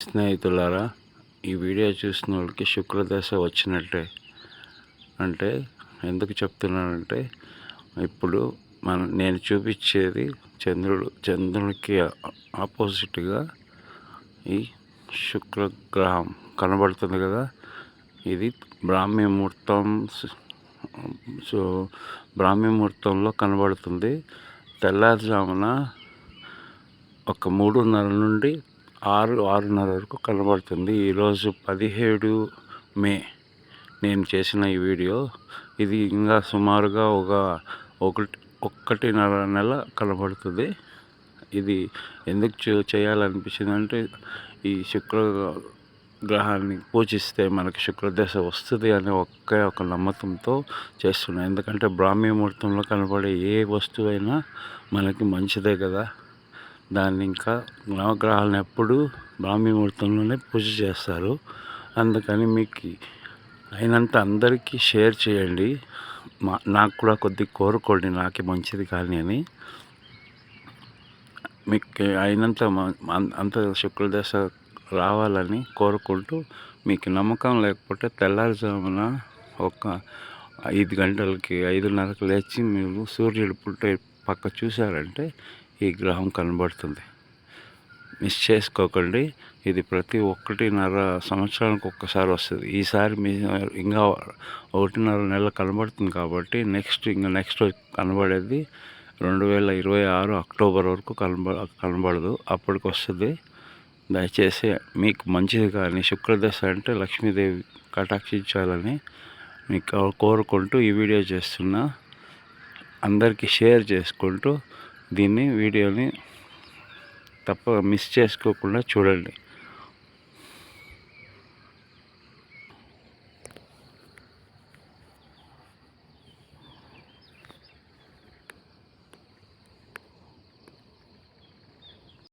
స్నేహితులారా ఈ వీడియో చూసిన వాళ్ళకి శుక్రదశ వచ్చినట్టే. అంటే ఎందుకు చెప్తున్నానంటే ఇప్పుడు మనం నేను చూపించేది చంద్రుడు చంద్రునికి ఆపోజిట్గా ఈ శుక్రగ్రహం కనబడుతుంది కదా. ఇది బ్రాహ్మీ ముహూర్తం సో బ్రాహ్మీ ముహూర్తంలో కనబడుతుంది. తెల్లారుజామున ఒక మూడున్నర నుండి ఆరు ఆరున్నర వరకు కనబడుతుంది. ఈరోజు పదిహేడు మే నేను చేసిన ఈ వీడియో. ఇది ఇంకా సుమారుగా ఒక ఒకటి ఒక్కటిన్నర నెల కనబడుతుంది. ఇది ఎందుకు చే- చేయాలనిపించింది అంటే ఈ శుక్ర గ్రహాన్ని పూజిస్తే మనకి శుక్రదశ వస్తుంది అనే ఒకే ఒక నమ్మకంతో చేస్తున్నాను ఎందుకంటే బ్రాహ్మీ ముహూర్తంలో కనబడే ఏ వస్తువైనా మనకి మంచిదే కదా. దాన్ని ఇంకా నవగ్రహాలను ఎప్పుడు బ్రాహ్మీ ముహూర్తంలోనే పూజ చేస్తారు. అందుకని మీకు అయినంత అందరికీ షేర్ చేయండి. మా నాకు కూడా కొద్దిగా కోరుకోండి నాకే మంచిది కానీ అని. మీకు అయినంత అంత శుక్రదశ రావాలని కోరుకుంటూ మీకు నమ్మకం లేకపోతే తెల్లారుజామున ఒక ఐదు గంటలకి ఐదున్నరకు లేచి మీరు సూర్యుడు పుట్టే పక్క చూశారంటే ఈ గ్రహం కనబడుతుంది. మిస్ చేసుకోకండి. ఇది ప్రతి ఒక్కటిన్నర సంవత్సరానికి ఒక్కసారి వస్తుంది. ఈసారి మీ ఇంకా ఒకటిన్నర నెల కనబడుతుంది కాబట్టి నెక్స్ట్ ఇంకా నెక్స్ట్ కనబడేది రెండు వేల ఇరవై ఆరు అక్టోబర్ వరకు కనబ కనబడదు. అప్పటికి వస్తుంది దయచేసి మీకు మంచిది కానీ శుక్రదశ అంటే లక్ష్మీదేవి కటాక్షించాలని మీకు కోరుకుంటూ ఈ వీడియో చేస్తున్నా. అందరికీ షేర్ చేసుకుంటూ దీన్ని వీడియోని తప్ప మిస్ చేసుకోకుండా చూడండి.